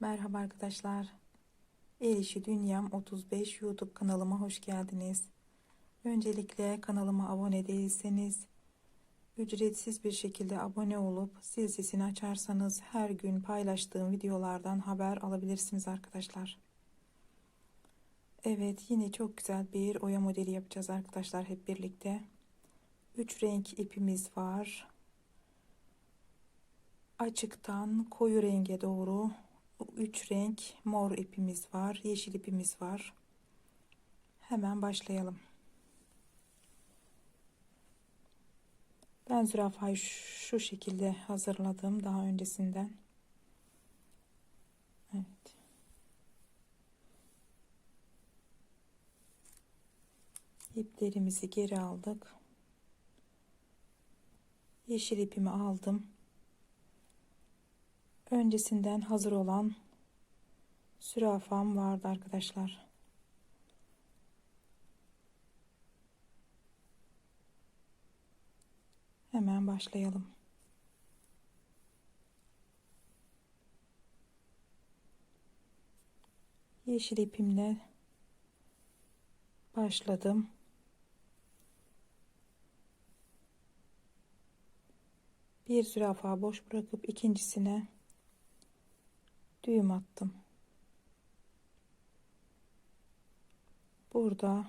Merhaba arkadaşlar. El Dünyam 35 YouTube kanalıma hoş geldiniz. Öncelikle kanalıma abone değilseniz ücretsiz bir şekilde abone olup zil sesini açarsanız her gün paylaştığım videolardan haber alabilirsiniz arkadaşlar. Evet yine çok güzel bir oya modeli yapacağız arkadaşlar hep birlikte. 3 renk ipimiz var. Açıktan koyu renge doğru 3 renk mor ipimiz var, yeşil ipimiz var. Hemen başlayalım. Ben zürafayı şu şekilde hazırladım daha öncesinden. Evet. İplerimizi geri aldık. Yeşil ipimi aldım. Öncesinden hazır olan sürafam vardı arkadaşlar. Hemen başlayalım. Yeşil ipimle başladım. Bir zürafa boş bırakıp ikincisine düğüm attım. Burada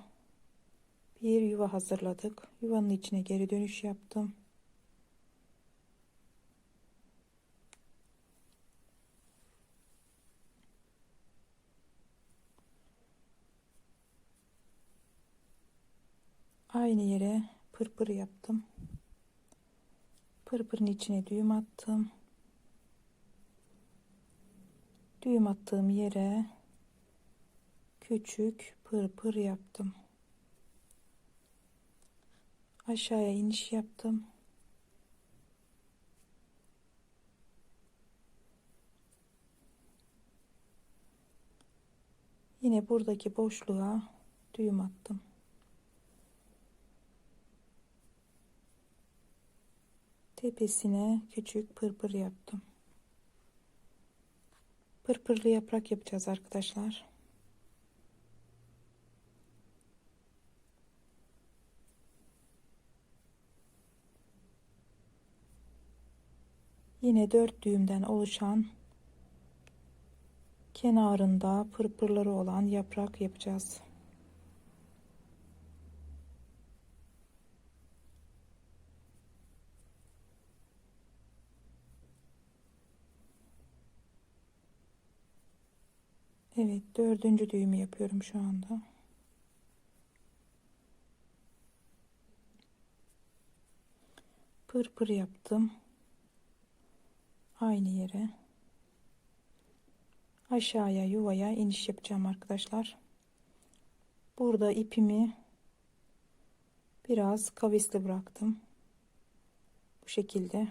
bir yuva hazırladık. Yuvanın içine geri dönüş yaptım. Aynı yere pırpır yaptım. Pırpırın içine düğüm attım. Düğüm attığım yere küçük pırpır yaptım. Aşağıya iniş yaptım. Yine buradaki boşluğa düğüm attım. Tepesine küçük pırpır yaptım. Pırpırlı yaprak yapacağız arkadaşlar. Yine dört düğümden oluşan kenarında pırpırları olan yaprak yapacağız. Evet dördüncü düğümü yapıyorum şu anda. Pırpır yaptım. Aynı yere. Aşağıya yuvaya iniş yapacağım arkadaşlar. Burada ipimi biraz kavisli bıraktım. Bu şekilde.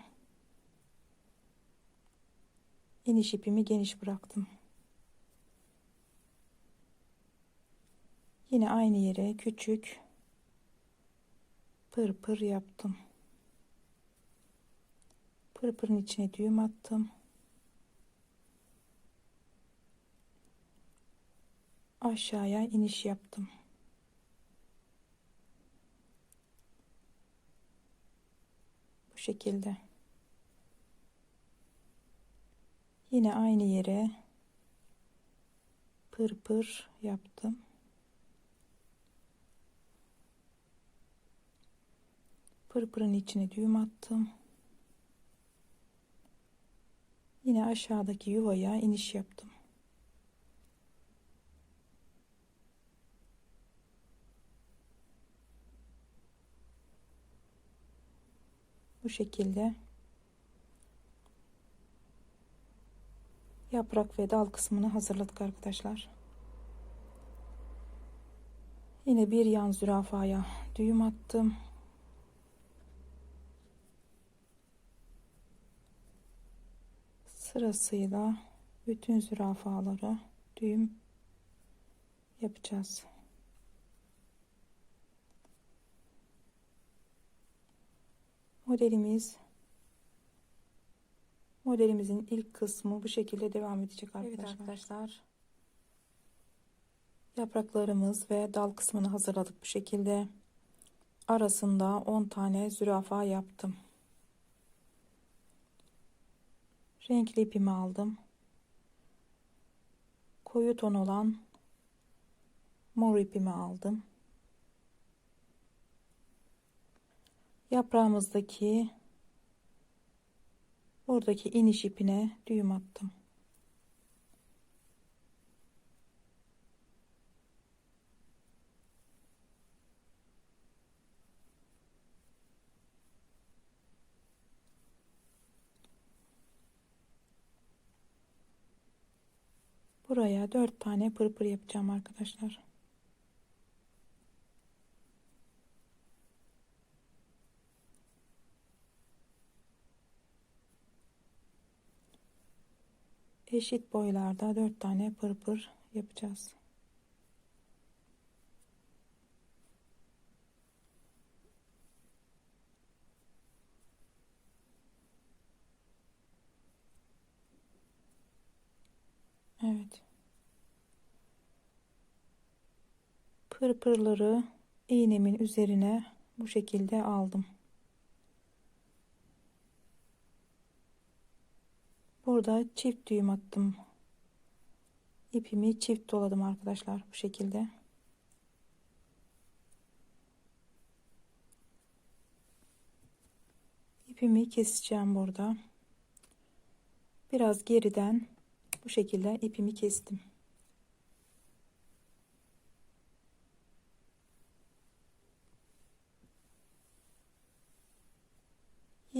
İniş ipimi geniş bıraktım. Yine aynı yere küçük pırpır yaptım. Pırpırın içine düğüm attım. Aşağıya iniş yaptım. Bu şekilde. Yine aynı yere pırpır yaptım. Pırpırın içine düğüm attım. Yine aşağıdaki yuvaya iniş yaptım. Bu şekilde yaprak ve dal kısmını hazırladık arkadaşlar. Yine bir yan zürafaya düğüm attım. Sırasıyla bütün zürafaları düğüm yapacağız. Modelimiz Modelimizin ilk kısmı bu şekilde devam edecek arkadaşlar. Evet arkadaşlar. Yapraklarımız ve dal kısmını hazırladık bu şekilde. Arasında 10 tane zürafa yaptım. Renkli ipimi aldım. Koyu ton olan mor ipimi aldım. Yaprağımızdaki buradaki iniş ipine düğüm attım. Buraya dört tane pırpır yapacağım arkadaşlar. Eşit boylarda dört tane pırpır yapacağız. Evet. Pırpırları iğnemin üzerine bu şekilde aldım. Burada çift düğüm attım. İpimi çift doladım arkadaşlar bu şekilde. İpimi keseceğim burada. Biraz geriden bu şekilde ipimi kestim.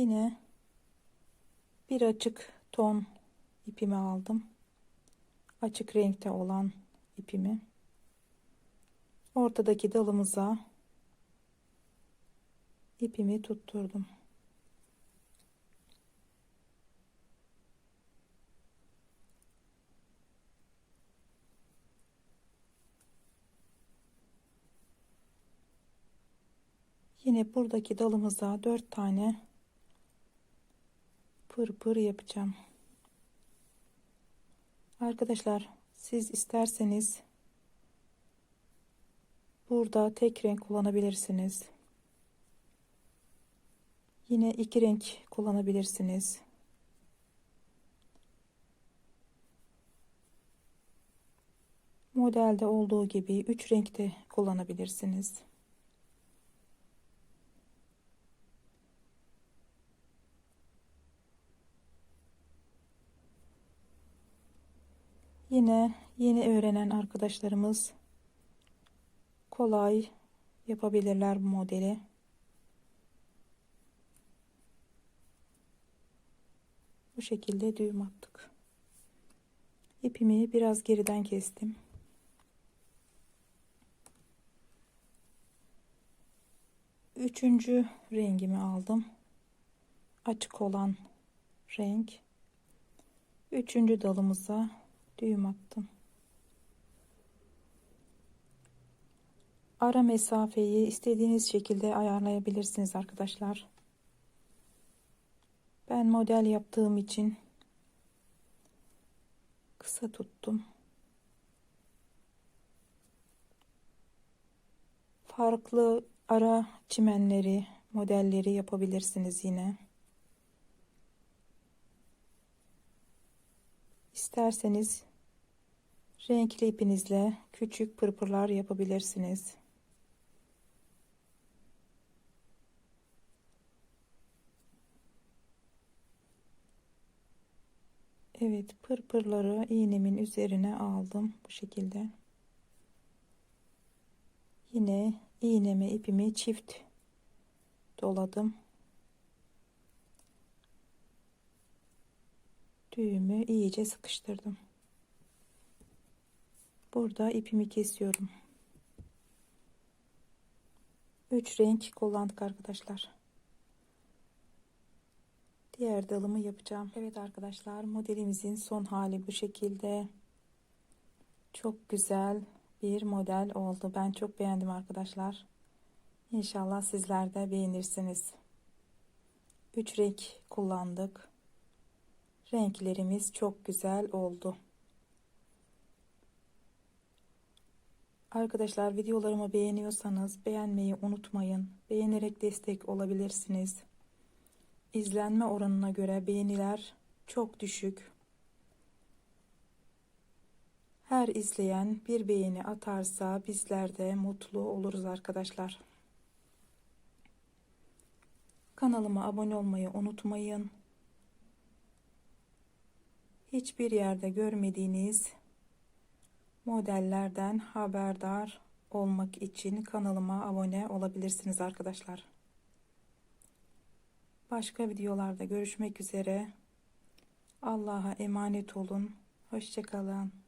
Yine bir açık ton ipimi aldım. Açık renkte olan ipimi ortadaki dalımıza ipimi tutturdum. Yine buradaki dalımıza dört tane pır yapacağım. Arkadaşlar siz isterseniz burada tek renk kullanabilirsiniz. Yine iki renk kullanabilirsiniz. Modelde olduğu gibi üç renkte kullanabilirsiniz. Yine yeni öğrenen arkadaşlarımız kolay yapabilirler bu modeli. Bu şekilde düğüm attık. İpimi biraz geriden kestim. Üçüncü rengimi aldım. Açık olan renk. Üçüncü dalımıza düğüm attım. Ara mesafeyi istediğiniz şekilde ayarlayabilirsiniz arkadaşlar. Ben model yaptığım için kısa tuttum. Farklı ara çimenleri, modelleri yapabilirsiniz yine. İsterseniz Renkli ipinizle küçük pırpırlar yapabilirsiniz. Evet pırpırları iğnemin üzerine aldım bu şekilde. Yine iğnemi ipimi çift doladım. Düğümü iyice sıkıştırdım. Burada ipimi kesiyorum. 3 renk kullandık arkadaşlar. Diğer dalımı yapacağım. Evet arkadaşlar modelimizin son hali bu şekilde. Çok güzel bir model oldu. Ben çok beğendim arkadaşlar. İnşallah sizler de beğenirsiniz. 3 renk kullandık. Renklerimiz çok güzel oldu. Arkadaşlar videolarımı beğeniyorsanız beğenmeyi unutmayın. Beğenerek destek olabilirsiniz. İzlenme oranına göre beğeniler çok düşük. Her izleyen bir beğeni atarsa bizler de mutlu oluruz arkadaşlar. Kanalıma abone olmayı unutmayın. Hiçbir yerde görmediğiniz modellerden haberdar olmak için kanalıma abone olabilirsiniz arkadaşlar. Başka videolarda görüşmek üzere. Allah'a emanet olun. Hoşçakalın.